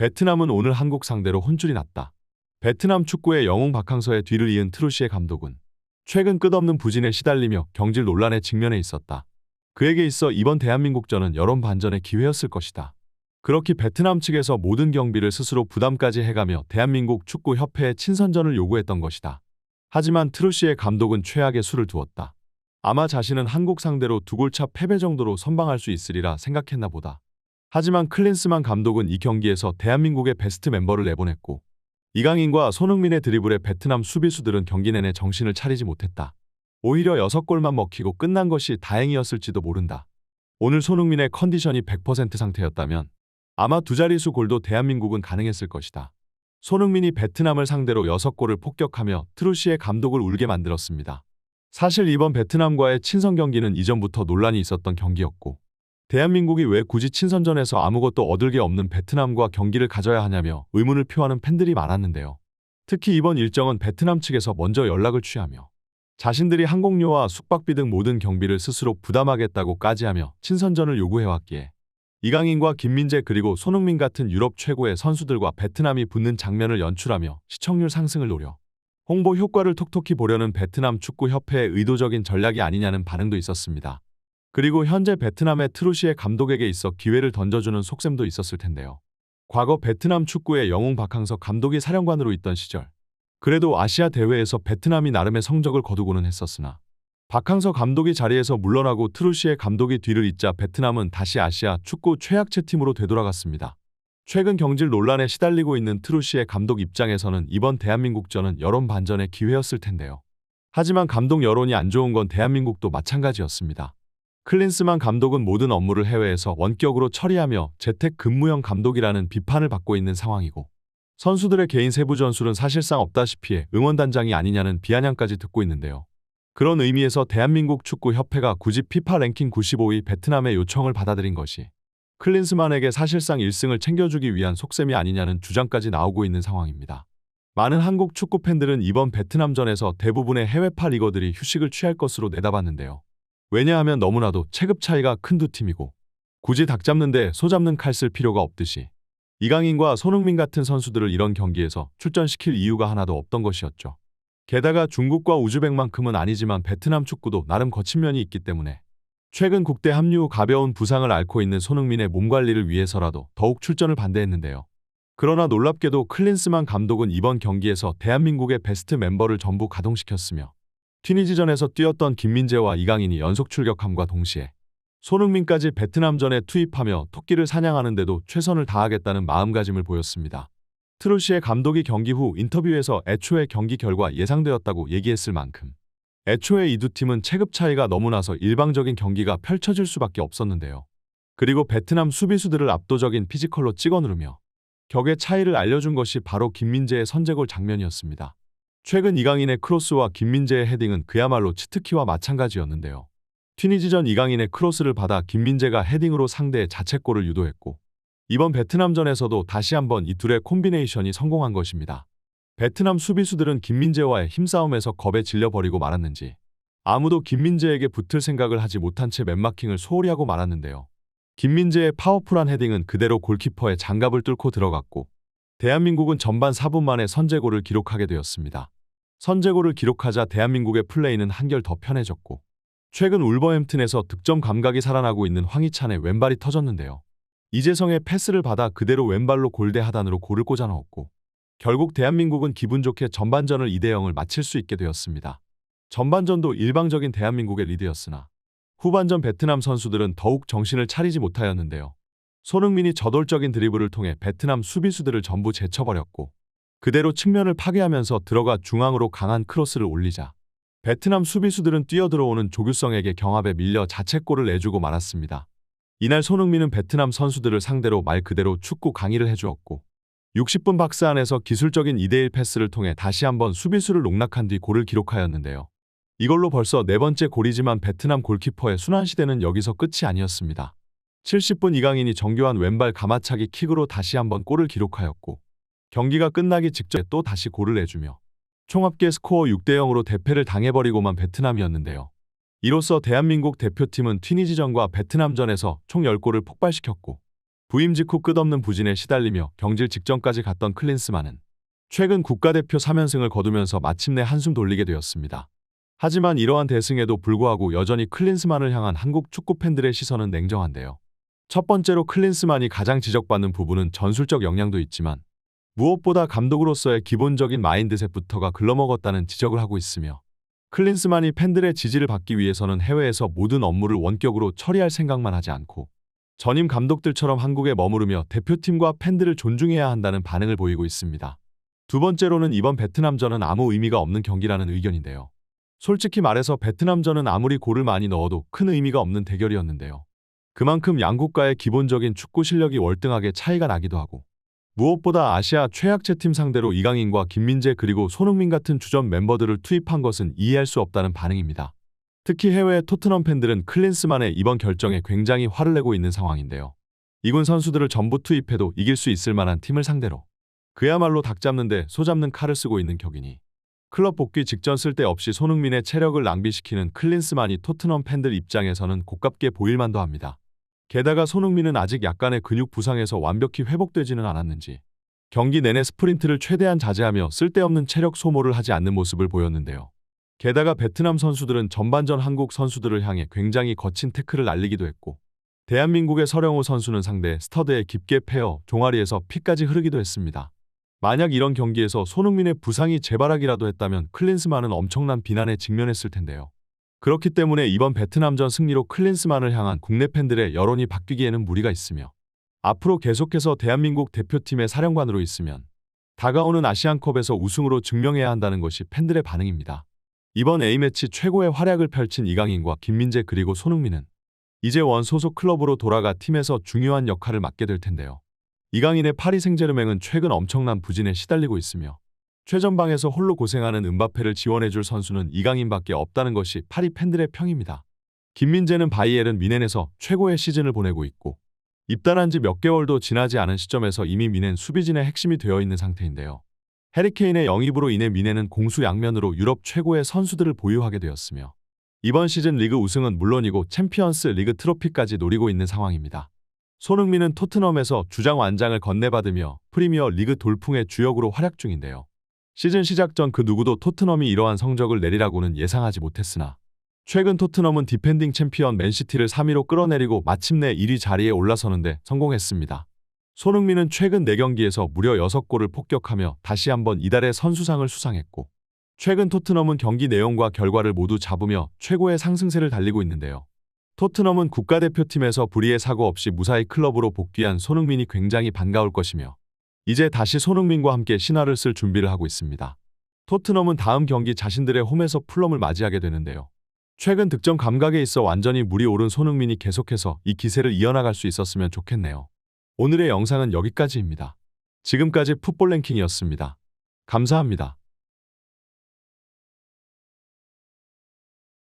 베트남은 오늘 한국 상대로 혼쭐이 났다. 베트남 축구의 영웅 박항서의 뒤를 이은 트루시의 감독은 최근 끝없는 부진에 시달리며 경질 논란에 직면해 있었다. 그에게 있어 이번 대한민국전은 여론 반전의 기회였을 것이다. 그렇게 베트남 측에서 모든 경비를 스스로 부담까지 해가며 대한민국 축구협회에 친선전을 요구했던 것이다. 하지만 트루시의 감독은 최악의 수를 두었다. 아마 자신은 한국 상대로 두 골차 패배 정도로 선방할 수 있으리라 생각했나 보다. 하지만 클린스만 감독은 이 경기에서 대한민국의 베스트 멤버를 내보냈고 이강인과 손흥민의 드리블에 베트남 수비수들은 경기 내내 정신을 차리지 못했다. 오히려 6골만 먹히고 끝난 것이 다행이었을지도 모른다. 오늘 손흥민의 컨디션이 100% 상태였다면 아마 두 자릿수 골도 대한민국은 가능했을 것이다. 손흥민이 베트남을 상대로 6골을 폭격하며 트루시의 감독을 울게 만들었습니다. 사실 이번 베트남과의 친선 경기는 이전부터 논란이 있었던 경기였고 대한민국이 왜 굳이 친선전에서 아무것도 얻을 게 없는 베트남과 경기를 가져야 하냐며 의문을 표하는 팬들이 많았는데요. 특히 이번 일정은 베트남 측에서 먼저 연락을 취하며 자신들이 항공료와 숙박비 등 모든 경비를 스스로 부담하겠다고까지 하며 친선전을 요구해왔기에 이강인과 김민재 그리고 손흥민 같은 유럽 최고의 선수들과 베트남이 붙는 장면을 연출하며 시청률 상승을 노려 홍보 효과를 톡톡히 보려는 베트남 축구협회의 의도적인 전략이 아니냐는 반응도 있었습니다. 그리고 현재 베트남의 트루시의 감독에게 있어 기회를 던져주는 속셈도 있었을 텐데요. 과거 베트남 축구의 영웅 박항서 감독이 사령관으로 있던 시절 그래도 아시아 대회에서 베트남이 나름의 성적을 거두고는 했었으나 박항서 감독이 자리에서 물러나고 트루시의 감독이 뒤를 잇자 베트남은 다시 아시아 축구 최약체 팀으로 되돌아갔습니다. 최근 경질 논란에 시달리고 있는 트루시의 감독 입장에서는 이번 대한민국전은 여론 반전의 기회였을 텐데요. 하지만 감독 여론이 안 좋은 건 대한민국도 마찬가지였습니다. 클린스만 감독은 모든 업무를 해외에서 원격으로 처리하며 재택 근무형 감독이라는 비판을 받고 있는 상황이고 선수들의 개인 세부 전술은 사실상 없다시피 해 응원단장이 아니냐는 비아냥까지 듣고 있는데요. 그런 의미에서 대한민국 축구협회가 굳이 피파 랭킹 95위 베트남의 요청을 받아들인 것이 클린스만에게 사실상 1승을 챙겨주기 위한 속셈이 아니냐는 주장까지 나오고 있는 상황입니다. 많은 한국 축구 팬들은 이번 베트남전에서 대부분의 해외파 리거들이 휴식을 취할 것으로 내다봤는데요. 왜냐하면 너무나도 체급 차이가 큰 두 팀이고 굳이 닭 잡는데 소 잡는 칼 쓸 필요가 없듯이 이강인과 손흥민 같은 선수들을 이런 경기에서 출전시킬 이유가 하나도 없던 것이었죠. 게다가 중국과 우즈벡만큼은 아니지만 베트남 축구도 나름 거친 면이 있기 때문에 최근 국대 합류 후 가벼운 부상을 앓고 있는 손흥민의 몸 관리를 위해서라도 더욱 출전을 반대했는데요. 그러나 놀랍게도 클린스만 감독은 이번 경기에서 대한민국의 베스트 멤버를 전부 가동시켰으며 튀니지전에서 뛰었던 김민재와 이강인이 연속 출격함과 동시에 손흥민까지 베트남전에 투입하며 토끼를 사냥하는데도 최선을 다하겠다는 마음가짐을 보였습니다. 트루시의 감독이 경기 후 인터뷰에서 애초에 경기 결과 예상되었다고 얘기했을 만큼 애초에 이 두 팀은 체급 차이가 너무 나서 일방적인 경기가 펼쳐질 수밖에 없었는데요. 그리고 베트남 수비수들을 압도적인 피지컬로 찍어 누르며 격의 차이를 알려준 것이 바로 김민재의 선제골 장면이었습니다. 최근 이강인의 크로스와 김민재의 헤딩은 그야말로 치트키와 마찬가지였는데요. 튀니지전 이강인의 크로스를 받아 김민재가 헤딩으로 상대의 자책골을 유도했고 이번 베트남전에서도 다시 한번 이 둘의 콤비네이션이 성공한 것입니다. 베트남 수비수들은 김민재와의 힘싸움에서 겁에 질려버리고 말았는지 아무도 김민재에게 붙을 생각을 하지 못한 채 맨마킹을 소홀히 하고 말았는데요. 김민재의 파워풀한 헤딩은 그대로 골키퍼의 장갑을 뚫고 들어갔고 대한민국은 전반 4분 만에 선제골을 기록하게 되었습니다. 선제골을 기록하자 대한민국의 플레이는 한결 더 편해졌고 최근 울버햄튼에서 득점 감각이 살아나고 있는 황희찬의 왼발이 터졌는데요. 이재성의 패스를 받아 그대로 왼발로 골대 하단으로 골을 꽂아 넣었고 결국 대한민국은 기분 좋게 전반전을 2대 0을 마칠 수 있게 되었습니다. 전반전도 일방적인 대한민국의 리드였으나 후반전 베트남 선수들은 더욱 정신을 차리지 못하였는데요. 손흥민이 저돌적인 드리블을 통해 베트남 수비수들을 전부 제쳐버렸고 그대로 측면을 파괴하면서 들어가 중앙으로 강한 크로스를 올리자 베트남 수비수들은 뛰어들어오는 조규성에게 경합에 밀려 자책골을 내주고 말았습니다. 이날 손흥민은 베트남 선수들을 상대로 말 그대로 축구 강의를 해주었고 60분 박스 안에서 기술적인 2대1 패스를 통해 다시 한번 수비수를 농락한 뒤 골을 기록하였는데요. 이걸로 벌써 네 번째 골이지만 베트남 골키퍼의 순환시대는 여기서 끝이 아니었습니다. 70분 이강인이 정교한 왼발 가마차기 킥으로 다시 한번 골을 기록하였고 경기가 끝나기 직전에 또 다시 골을 내주며 총합계 스코어 6대 0으로 대패를 당해버리고만 베트남이었는데요. 이로써 대한민국 대표팀은 튀니지전과 베트남전에서 총 10골을 폭발시켰고 부임 직후 끝없는 부진에 시달리며 경질 직전까지 갔던 클린스만은 최근 국가대표 3연승을 거두면서 마침내 한숨 돌리게 되었습니다. 하지만 이러한 대승에도 불구하고 여전히 클린스만을 향한 한국 축구 팬들의 시선은 냉정한데요. 첫 번째로 클린스만이 가장 지적받는 부분은 전술적 역량도 있지만 무엇보다 감독으로서의 기본적인 마인드셋부터가 글러먹었다는 지적을 하고 있으며 클린스만이 팬들의 지지를 받기 위해서는 해외에서 모든 업무를 원격으로 처리할 생각만 하지 않고 전임 감독들처럼 한국에 머무르며 대표팀과 팬들을 존중해야 한다는 반응을 보이고 있습니다. 두 번째로는 이번 베트남전은 아무 의미가 없는 경기라는 의견인데요. 솔직히 말해서 베트남전은 아무리 골을 많이 넣어도 큰 의미가 없는 대결이었는데요. 그만큼 양국가의 기본적인 축구 실력이 월등하게 차이가 나기도 하고 무엇보다 아시아 최약체 팀 상대로 이강인과 김민재 그리고 손흥민 같은 주전 멤버들을 투입한 것은 이해할 수 없다는 반응입니다. 특히 해외 토트넘 팬들은 클린스만의 이번 결정에 굉장히 화를 내고 있는 상황인데요. 이군 선수들을 전부 투입해도 이길 수 있을 만한 팀을 상대로 그야말로 닭 잡는데 소 잡는 칼을 쓰고 있는 격이니 클럽 복귀 직전 쓸데없이 손흥민의 체력을 낭비시키는 클린스만이 토트넘 팬들 입장에서는 고깝게 보일만도 합니다. 게다가 손흥민은 아직 약간의 근육 부상에서 완벽히 회복되지는 않았는지 경기 내내 스프린트를 최대한 자제하며 쓸데없는 체력 소모를 하지 않는 모습을 보였는데요. 게다가 베트남 선수들은 전반전 한국 선수들을 향해 굉장히 거친 태클을 날리기도 했고 대한민국의 서령호 선수는 상대 스터드에 깊게 패어 종아리에서 피까지 흐르기도 했습니다. 만약 이런 경기에서 손흥민의 부상이 재발하기라도 했다면 클린스만은 엄청난 비난에 직면했을 텐데요. 그렇기 때문에 이번 베트남전 승리로 클린스만을 향한 국내 팬들의 여론이 바뀌기에는 무리가 있으며 앞으로 계속해서 대한민국 대표팀의 사령관으로 있으면 다가오는 아시안컵에서 우승으로 증명해야 한다는 것이 팬들의 반응입니다. 이번 A매치 최고의 활약을 펼친 이강인과 김민재 그리고 손흥민은 이제 원 소속 클럽으로 돌아가 팀에서 중요한 역할을 맡게 될 텐데요. 이강인의 파리 생제르맹은 최근 엄청난 부진에 시달리고 있으며 최전방에서 홀로 고생하는 은바페를 지원해줄 선수는 이강인밖에 없다는 것이 파리 팬들의 평입니다. 김민재는 바이에른 미넨에서 최고의 시즌을 보내고 있고 입단한 지 몇 개월도 지나지 않은 시점에서 이미 미넨 수비진의 핵심이 되어 있는 상태인데요. 해리케인의 영입으로 인해 미넨은 공수 양면으로 유럽 최고의 선수들을 보유하게 되었으며 이번 시즌 리그 우승은 물론이고 챔피언스 리그 트로피까지 노리고 있는 상황입니다. 손흥민은 토트넘에서 주장 완장을 건네받으며 프리미어 리그 돌풍의 주역으로 활약 중인데요. 시즌 시작 전 그 누구도 토트넘이 이러한 성적을 내리라고는 예상하지 못했으나 최근 토트넘은 디펜딩 챔피언 맨시티를 3위로 끌어내리고 마침내 1위 자리에 올라서는데 성공했습니다. 손흥민은 최근 4경기에서 무려 6골을 폭격하며 다시 한번 이달의 선수상을 수상했고 최근 토트넘은 경기 내용과 결과를 모두 잡으며 최고의 상승세를 달리고 있는데요. 토트넘은 국가대표팀에서 불의의 사고 없이 무사히 클럽으로 복귀한 손흥민이 굉장히 반가울 것이며 이제 다시 손흥민과 함께 신화를 쓸 준비를 하고 있습니다. 토트넘은 다음 경기 자신들의 홈에서 풀럼을 맞이하게 되는데요. 최근 득점 감각에 있어 완전히 물이 오른 손흥민이 계속해서 이 기세를 이어나갈 수 있었으면 좋겠네요. 오늘의 영상은 여기까지입니다. 지금까지 풋볼 랭킹이었습니다. 감사합니다.